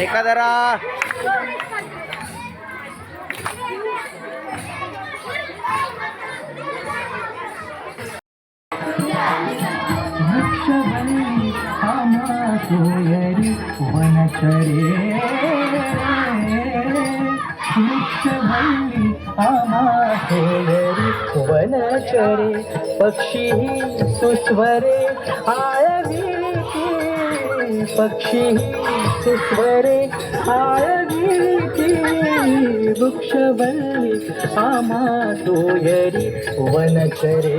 ठेका जरा वनचरे पक्षी सुस्वरे आयवीती पक्षी सुस्वरे आयवीती वृक्षवल्ली आमा तोयरी वनचरे.